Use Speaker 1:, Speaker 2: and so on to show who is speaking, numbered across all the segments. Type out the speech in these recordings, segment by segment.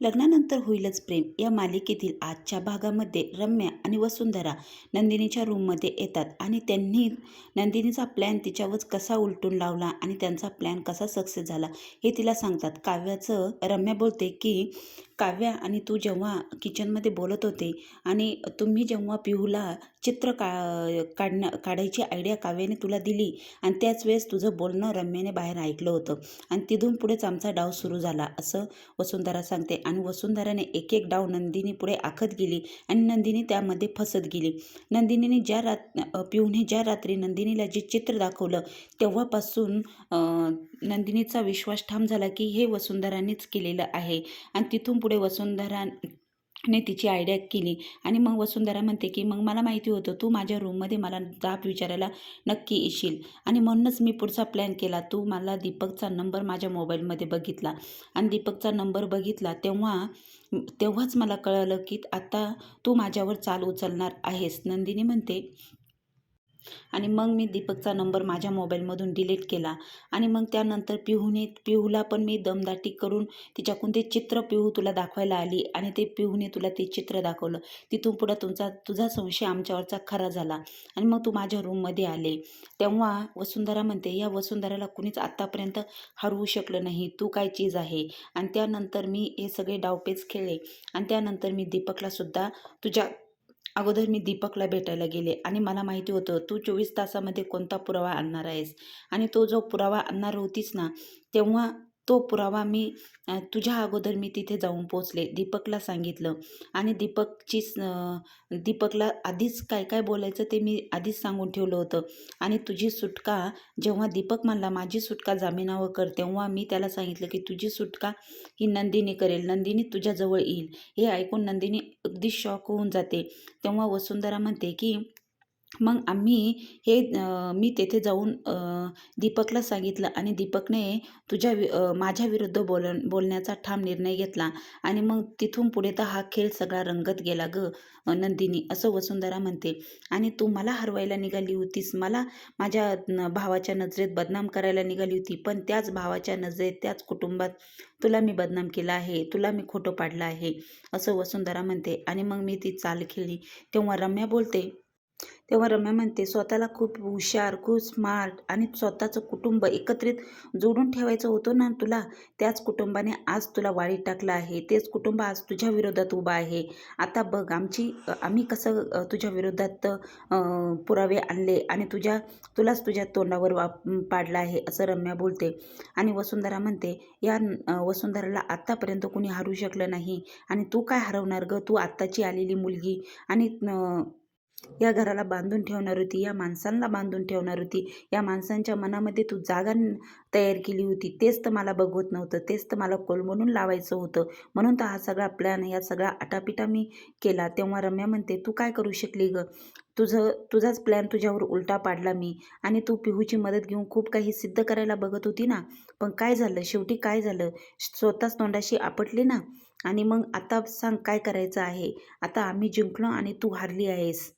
Speaker 1: लग्नानंतर होईलच प्रेम. या मालिकेतील आजच्या भागामध्ये रम्या आणि वसुंधरा नंदिनीच्या रूममध्ये येतात आणि त्यांनी नंदिनीचा प्लॅन तिच्यावर कसा उलटून लावला आणि त्यांचा प्लॅन कसा सक्सेस झाला हे तिला सांगतात. काव्याचं रम्या बोलते की काव्या आणि तू जेव्हा किचनमध्ये बोलत होते आणि तुम्ही जेव्हा पिहूला चित्र का काढणं काढायची आयडिया काव्याने तुला दिली आणि त्याच वेळेस तुझं बोलणं रम्याने बाहेर ऐकलं होतं. आणि तिथून पुढेच आमचा डाव सुरू झाला असं वसुंधरा सांगते. आणि वसुंधराने एक एक डाव नंदिनी पुढे आखत गेली आणि नंदिनी त्यामध्ये फसत गेली. नंदिनीने ज्या रात पिऊने ज्या रात्री नंदिनीला जे चित्र दाखवलं तेव्हापासून नंदिनीचा विश्वास ठाम झाला की हे वसुंधरानेच केलेलं आहे. आणि तिथून पुढे वसुंधरा ने तिची आयडिया केली. आणि मग वसुंधरा म्हणते की मग मला माहिती होतं तू माझ्या रूममध्ये मला जाब विचारायला नक्की येशील. आणि म्हणूनच मी पुढचा प्लॅन केला. तू मला दीपकचा नंबर माझ्या मोबाईलमध्ये बघितला. आणि दीपकचा नंबर बघितला तेव्हा तेव्हाच मला कळलं की आता तू माझ्यावर चाल उचलणार आहेस. नंदिनी म्हणते आणि मग मी दीपकचा नंबर माझ्या मोबाईलमधून डिलीट केला. आणि मग त्यानंतर पिहूने पिहूला पण मी दमदाटी करून तिच्याकडून ते चित्र पिहू तुला दाखवायला आली आणि ते पिहूने तुला ते चित्र दाखवलं. तिथून पुढं तुमचा तुझा संशय आमच्यावरचा खरा झाला आणि मग तू माझ्या रूममध्ये आले. तेव्हा वसुंधरा म्हणते या वसुंधराला कुणीच आत्तापर्यंत हरवू शकलं नाही. तू काय चीज आहे? आणि त्यानंतर मी हे सगळे डावपेच खेळले. आणि त्यानंतर मी दीपकलासुद्धा तुझ्या अगोदर मी दीपकला भेटायला गेले आणि मला माहिती होतं तू चोवीस तासामध्ये कोणता पुरावा आणणार आहेस? आणि तो जो पुरावा आणणार होतीस ना तेव्हा तो पुरावा मी तुझ्या अगोदर मी तिथे जाऊन पोचले दीपकला सांगितलं. आणि दीपकची दीपकला आधीच काय काय बोलायचं ते मी आधीच सांगून ठेवलं होतं. आणि तुझी सुटका जेव्हा दीपक म्हणला माझी सुटका जामिनावर कर तेव्हा मी त्याला सांगितलं की तुझी सुटका ही नंदिनी करेल. नंदिनी तुझ्याजवळ येईल. हे ऐकून नंदिनी अगदी शॉक होऊन जाते. तेव्हा वसुंधरा म्हणते की मग आम्ही हे मी तेथे जाऊन दीपकला सांगितलं आणि दीपकने तुझ्या वि माझ्या विरुद्ध बोल बोलण्याचा ठाम निर्णय घेतला आणि मग तिथून पुढे तर हा खेळ सगळा रंगत गेला ग नंदिनी असं वसुंधरा म्हणते. आणि तू मला हरवायला निघाली होतीस मला माझ्या भावाच्या नजरेत बदनाम करायला निघाली होती पण त्याच भावाच्या नजरेत त्याच कुटुंबात तुला मी बदनाम केला आहे तुला मी खोटं पाडलं आहे असं वसुंधरा म्हणते. आणि मग मी ती चाल खेळली. तेव्हा रम्या बोलते तेव्हा रम्या म्हणते स्वतःला खूप हुशार खूप स्मार्ट आणि स्वतःचं कुटुंब एकत्रित जोडून ठेवायचं होतं ना तुला? त्याच कुटुंबाने आज तुला वाळीत टाकलं आहे. तेच कुटुंब आज तुझ्या विरोधात उभं आहे. आता बघ आमची आम्ही कसं तुझ्या विरोधात पुरावे आणले आणि तुझ्या तुलाच तुझ्या तोंडावर वा पाडलं आहे असं रम्या बोलते. आणि वसुंधरा म्हणते या वसुंधराला आत्तापर्यंत कोणी हरू शकलं नाही. आणि तू काय हरवणार ग? तू आत्ताची आलेली मुलगी आणि या घराला बांधून ठेवणार होती या माणसांना बांधून ठेवणार होती. या माणसांच्या मनामध्ये तू जागा तयार केली होती. तेच तर मला बघवत नव्हतं. तेच तर मला कोलमडून लावायचं होतं. म्हणून तर हा सगळा प्लॅन या सगळा आटापिटा मी केला. तेव्हा रम्या म्हणते तू काय करू शकली ग? तुझं तुझाच प्लॅन तुझ्यावर उलटा पाडला मी. आणि तू पिहूची मदत घेऊन खूप काही सिद्ध करायला बघत होती ना? पण काय झालं? शेवटी काय झालं? स्वतःच तोंडाशी आपटली ना? आणि मग आता सांग काय करायचं आहे? आता आम्ही जिंकलो आणि तू हारली आहेस.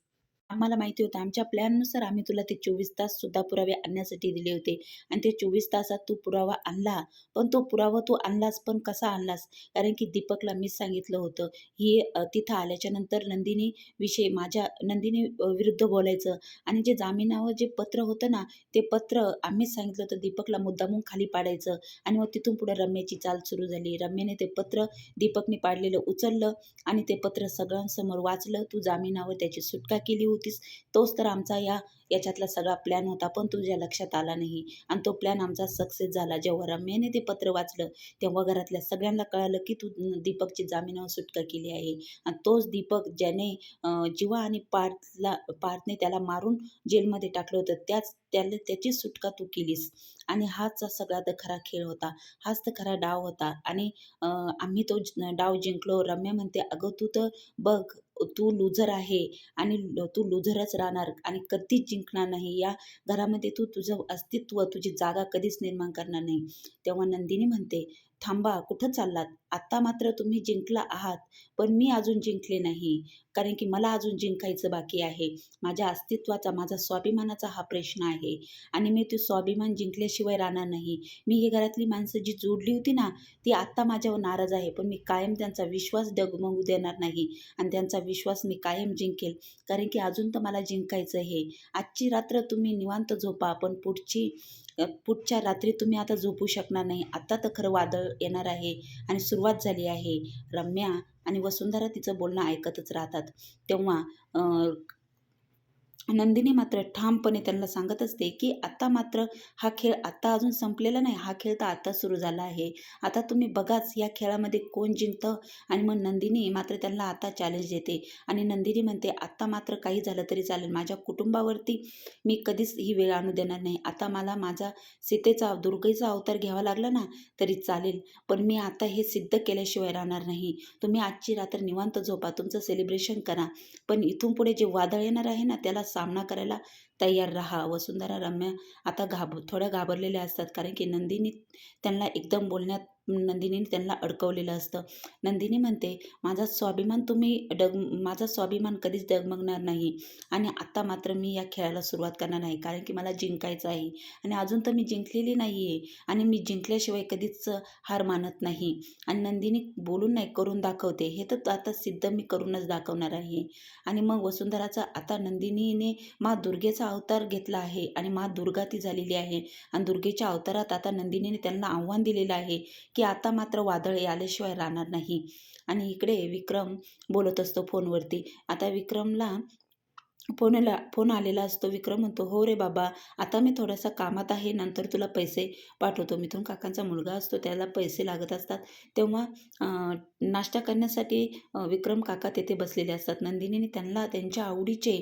Speaker 1: आम्हाला माहिती होतं. आमच्या प्लॅननुसार आम्ही तुला ते चोवीस ताससुद्धा पुरावे आणण्यासाठी दिले होते. आणि ते चोवीस तासात तू पुरावा आणला. पण तो पुरावा तू आणलास पण कसा आणलास? कारण की दीपकला मीच सांगितलं होतं. ही तिथं आल्याच्यानंतर नंदिनी विषय माझ्या नंदिनी विरुद्ध बोलायचं. आणि जे जामिनावर जे पत्र होतं ना ते पत्र आम्हीच सांगितलं होतं. दीपकला मुद्दामून खाली पाडायचं. आणि मग तिथून पुढे रम्याची चाल सुरू झाली. रम्याने ते पत्र दीपकने पाडलेलं उचललं. आणि ते पत्र सगळ्यांसमोर वाचलं. तू जामिनावर त्याची सुटका केली होती. होतीस तोच तर आमचा या याच्यातला सगळा प्लॅन होता पण तुझ्या लक्षात आला नाही. आणि तो प्लॅन आमचा सक्सेस झाला. जेव्हा रम्याने ते पत्र वाचलं तेव्हा घरातल्या सगळ्यांना कळालं की तू दीपकची जामिनावर सुटका केली आहे. आणि तोच दीपक ज्याने जीवा आणि पार्थला पार्थने त्याला मारून जेलमध्ये टाकलं होतं त्याच त्याला त्याची सुटका तू केलीस. आणि हाच सगळा तर खरा खेळ होता. हाच तर खरा डाव होता. आणि आम्ही तो डाव जिंकलो. रम्या म्हणते अगं तू तर बघ तू लुझर आहे आणि तू लुझरच राहणार आणि कधीच जिंक जिंकणार नाही. या घरामध्ये तू तुझं अस्तित्व तुझी जागा कधीच निर्माण करणार नाही. तेव्हा नंदिनी म्हणते थांबा कुठं चाललात? आत्ता मात्र तुम्ही जिंकला आहात पण मी अजून जिंकले नाही. कारण की मला अजून जिंकायचं बाकी आहे. माझ्या अस्तित्वाचा माझा स्वाभिमानाचा हा प्रश्न आहे. आणि मी ते स्वाभिमान जिंकल्याशिवाय राहणार नाही. मी ही घरातली माणसं जी जोडली होती ना ती आत्ता माझ्यावर नाराज आहे. पण मी कायम त्यांचा विश्वास डगमगू देणार नाही. आणि त्यांचा विश्वास मी कायम जिंकेल. कारण की अजून तर मला जिंकायचं आहे. आजची रात्र तुम्ही निवांत झोपा पण पुढची पुढच्या रात्री तुम्ही आता झोपू शकणार नाही. आत्ता तर खरं वादळ येणार आहे आणि सुरुवात झाली आहे. रम्या आणि वसुंधरा तिचं बोलणं ऐकतच राहतात. तेव्हा नंदिनी मात्र ठामपणे त्यांना सांगत असते की आत्ता मात्र हा खेळ आत्ता अजून संपलेला नाही. हा खेळ तर आत्ता सुरू झाला आहे. आता तुम्ही बघाच या खेळामध्ये कोण जिंकतं आणि मग नंदिनी मात्र त्यांना आता चॅलेंज देते. आणि नंदिनी म्हणते आत्ता मात्र काही झालं तरी चालेल. माझ्या कुटुंबावरती मी कधीच ही वेळ आणू देणार नाही. आता मला माझा सीतेचा दुर्गेचा अवतार घ्यावा लागला ना तरी चालेल. पण मी आता हे सिद्ध केल्याशिवाय राहणार नाही. तुम्ही आजची रात्र निवांत झोपा. तुमचं सेलिब्रेशन करा. पण इथून पुढे जे वादळ येणार आहे ना त्याला सामना करायला तयार राहा. वसुंधरा रम्या आता घाब थोड्या घाबरलेल्या असतात. कारण की नंदिनी त्यांना एकदम बोलण्यात नंदिनीने त्यांना अडकवलेलं असतं. नंदिनी म्हणते माझा स्वाभिमान तुम्ही डग माझा स्वाभिमान कधीच डगमगणार नाही. आणि आत्ता मात्र मी या खेळाला सुरुवात करणार नाही कारण की मला जिंकायचं आहे. आणि अजून तर मी जिंकलेली नाही आहे आणि मी जिंकल्याशिवाय कधीच हार मानत नाही. आणि नंदिनी बोलून नाही करून दाखवते. हे तर आता सिद्ध मी करूनच दाखवणार आहे. आणि मग वसुंधराचा आता नंदिनीने मा दुर्गेचा अवतार घेतला आहे. आणि मा दुर्गा ती झालेली आहे. आणि दुर्गेच्या अवतारात आता नंदिनीने त्यांना आव्हान दिलेलं आहे की की आता मात्र वादळ आल्याशिवाय राहणार नाही. आणि इकडे विक्रम बोलत असतो फोनवरती. आता विक्रमला फोनला फोन आलेला असतो. विक्रम म्हणतो हो रे बाबा आता मी थोडासा कामात आहे. नंतर तुला पैसे पाठवतो. मिथून काकांचा मुलगा असतो. त्याला पैसे लागत असतात. तेव्हा नाश्ता करण्यासाठी विक्रम काका तेथे बसलेले असतात. नंदिनीने त्यांना त्यांच्या आवडीचे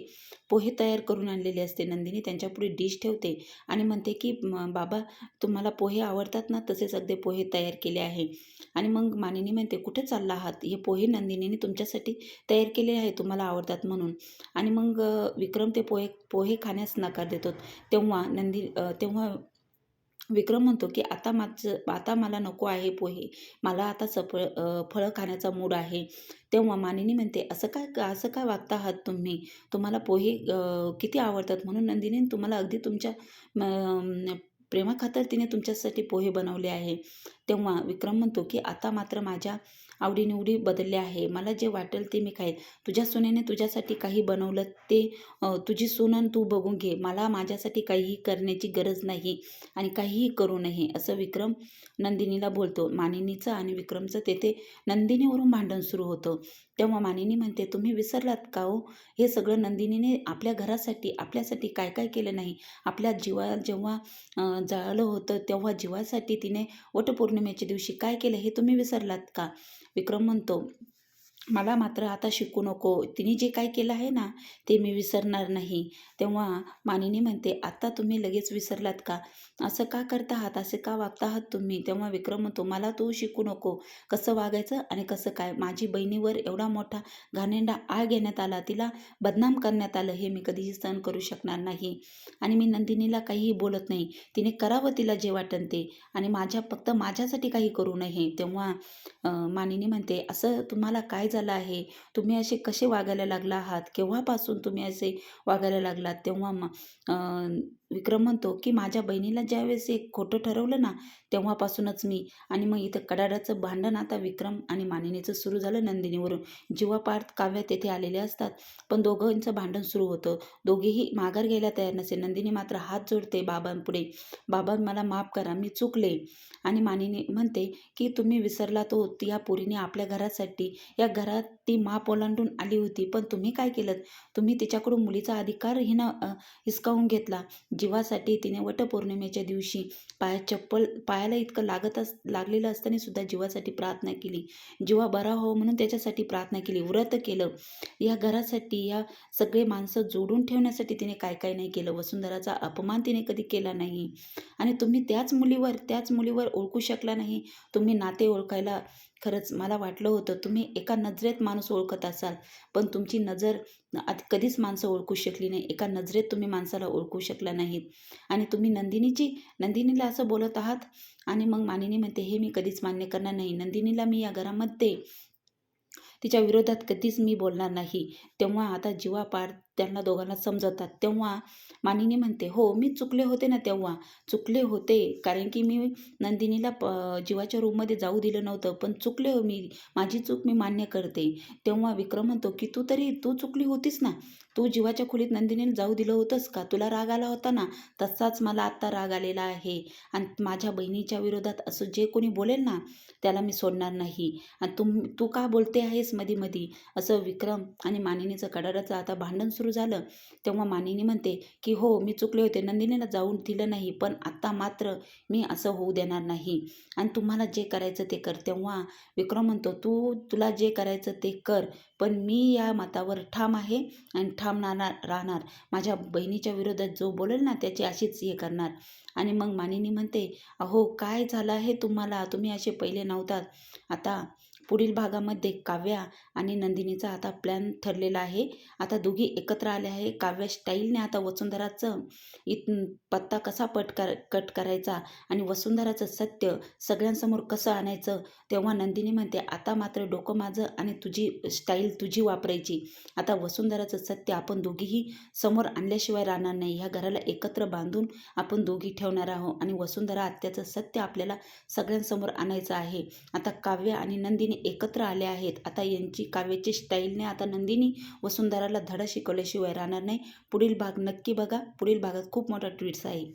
Speaker 1: पोहे तयार करून आणलेले असते. नंदिनी त्यांच्यापुढे डिश ठेवते आणि म्हणते की बाबा तुम्हाला पोहे आवडतात ना तसेच अगदी पोहे तयार केले आहे. आणि मग मानिनी म्हणते कुठे चालला आहात? हे पोहे नंदिनीने तुमच्यासाठी तयार केले आहे. तुम्हाला आवडतात म्हणून. आणि मग विक्रम ते पोहे पोहे खाण्यास नकार देतो. तेव्हा नंदी तेव्हा विक्रम म्हणतो की आता माझं आता मला नको आहे पोहे. मला आता सफळ फळं खाण्याचा मूड आहे. तेव्हा मानिनी म्हणते असं काय असं काय वागता आहात तुम्ही? तुम्हाला पोहे किती आवडतात? म्हणून नंदिनी तुम्हाला अगदी तुमच्या प्रेमाखातर तिने तुमच्यासाठी पोहे बनवले आहे. तेव्हा विक्रम म्हणतो की आता मात्र माझ्या आवडीनिवडी बदलल्या आहे. मला जे वाटेल ते मी खाईल तुझ्या सुनेने तुझ्यासाठी काही बनवलं ते तुझी सुनन तू बघून घे. मला माझ्यासाठी काहीही करण्याची गरज नाही आणि काहीही करू नये असं विक्रम नंदिनीला बोलतो. मानिनीचं आणि विक्रमचं तेथे नंदिनीवरून भांडण सुरू होतं. तेव्हा मानिनी म्हणते तुम्ही विसरलात का हो? हे सगळं नंदिनीने आपल्या घरासाठी आपल्यासाठी काय काय केलं नाही? आपल्या जीवा जेव्हा जळलं जळालं होतं तेव्हा जीवासाठी तिने वटपौर्णिमेच्या दिवशी काय केलं हे तुम्ही विसरलात का? विक्रम म्हणतो मला मात्र आता शिकू नको. तिने जे काय केलं आहे ना ते मी विसरणार नाही. तेव्हा मानिनी म्हणते आता तुम्ही लगेच विसरलात का? असं का करता आहात? असे का वागता आहात तुम्ही? तेव्हा विक्रम म्हणतो मला तू शिकू नको. कसं वागायचं आणि कसं काय? माझी बहिणीवर एवढा मोठा घाणेंडा आळ घेण्यात आला. तिला बदनाम करण्यात आलं. हे मी कधीही सहन करू शकणार नाही. आणि मी नंदिनीला काहीही बोलत नाही. तिने करावं तिला जे वाटन ते आणि माझ्या फक्त माझ्यासाठी काही करू नये. तेव्हा मानिनी म्हणते असं तुम्हाला काय झालं आहे. तुम्ही असे कसे वागायला लागला आहात? केव्हापासून तुम्ही असे वागायला लागलात? तेव्हा म विक्रम म्हणतो की माझ्या बहिणीला ज्यावेळेस एक खोटं ठरवलं ना तेव्हापासूनच मी. आणि मग इथं कडाडाचं भांडण आता विक्रम आणि मानिनीचं सुरू झालं नंदिनीवरून. जीवापार्थ काव्य तेथे आलेले असतात. पण दोघांचं भांडण सुरू होतं. दोघेही माघार घ्यायला तयार नसे. नंदिनी मात्र हात जोडते बाबांपुढे. बाबा मला माफ करा मी चुकले. आणि मानिनी म्हणते की तुम्ही विसरला तो या पोरीने आपल्या घरासाठी या घरात ती माप ओलांडून आली होती. पण तुम्ही काय केलं? तुम्ही तिच्याकडून मुलीचा अधिकार हिनं हिसकावून घेतला. जीवासाठी तिने वटपौर्णिमेच्या दिवशी पाया चप्पल पायाला इतकं लागत अस लागलेलं असताना सुद्धा जीवासाठी प्रार्थना केली. जीवा बरा हो म्हणून त्याच्यासाठी प्रार्थना केली. व्रत केलं. या घरासाठी या सगळे माणसं जोडून ठेवण्यासाठी तिने काय काय नाही केलं. वसुंधराचा अपमान तिने कधी केला नाही. आणि तुम्ही त्याच मुलीवर त्याच मुलीवर ओळखू शकला नाही. तुम्ही नाते ओळखायला खरंच मला वाटलं होतं तुम्ही एका नजरेत माणूस ओळखत असाल पण तुमची नजर आत कधीच माणसं ओळखू शकली नाही. एका नजरेत तुम्ही माणसाला ओळखू शकला नाहीत आणि तुम्ही नंदिनीची नंदिनीला असं बोलत आहात? आणि मग मानिनी म्हणते हे मी कधीच मान्य करणार नाही. नंदिनीला मी या घरामध्ये तिच्या विरोधात कधीच मी बोलणार नाही. तेव्हा आता जीवापाड त्यांना दोघांना समजवतात. तेव्हा मानिनी म्हणते हो मी चुकले होते ना तेव्हा. चुकले होते. कारण की मी नंदिनीला प जीवाच्या रूममध्ये जाऊ दिलं नव्हतं. पण चुकले हो मी. माझी चूक मी मान्य करते. तेव्हा विक्रम म्हणतो की तू तरी तू चुकली होतीस ना? तू जीवाच्या खोलीत नंदिनीला जाऊ दिलं होतंस का? तुला राग आला होता ना? तसाच मला आत्ता राग आलेला आहे. आणि माझ्या बहिणीच्या विरोधात असं जे कोणी बोलेल ना त्याला मी सोडणार नाही. आणि तुम तू का बोलते आहेस मधी मधी? असं विक्रम आणि मानिनीचं कडाराचं आता भांडण सुरू झालं. तेव्हा मानिनी म्हणते की हो मी चुकले होते. नंदिनीला जाऊन दिलं नाही पण आत्ता मात्र मी असं होऊ देणार नाही. आणि तुम्हाला जे करायचं ते कर. तेव्हा विक्रम म्हणतो तू तुला जे करायचं ते कर पण मी या मतावर ठाम आहे आणि ठाम राहणार राहणार. माझ्या बहिणीच्या विरोधात जो बोलेल ना त्याची अशीच हे करणार. आणि मग मानिनी म्हणते अहो काय झालं आहे तुम्हाला? तुम्ही असे पहिले नव्हतात. आता पुढील भागामध्ये काव्या आणि नंदिनीचा आता प्लॅन ठरलेला आहे. आता दोघी एकत्र आले आहे. काव्या स्टाईलने आता वसुंधराचं इत पत्ता कसा पट कर कट करायचा आणि वसुंधराचं सत्य सगळ्यांसमोर कसं आणायचं तेव्हा नंदिनी म्हणते आता मात्र डोकं माझं आणि तुझी स्टाईल तुझी वापरायची. आता वसुंधराचं सत्य आपण दोघीही समोर आणल्याशिवाय राहणार नाही. ह्या घराला एकत्र बांधून आपण दोघी ठेवणार आहोत आणि वसुंधरा आत्याचं सत्य आपल्याला सगळ्यांसमोर आणायचं आहे. आता काव्य आणि नंदिनी एकत्र आले आहेत. आता यांची काव्याची स्टाईलने आता नंदिनी वसुंधराला धडा शिकवल्याशिवाय राहणार नाही. पुढील भाग नक्की बघा. पुढील भागात खूप मोठा ट्विट्स आहे.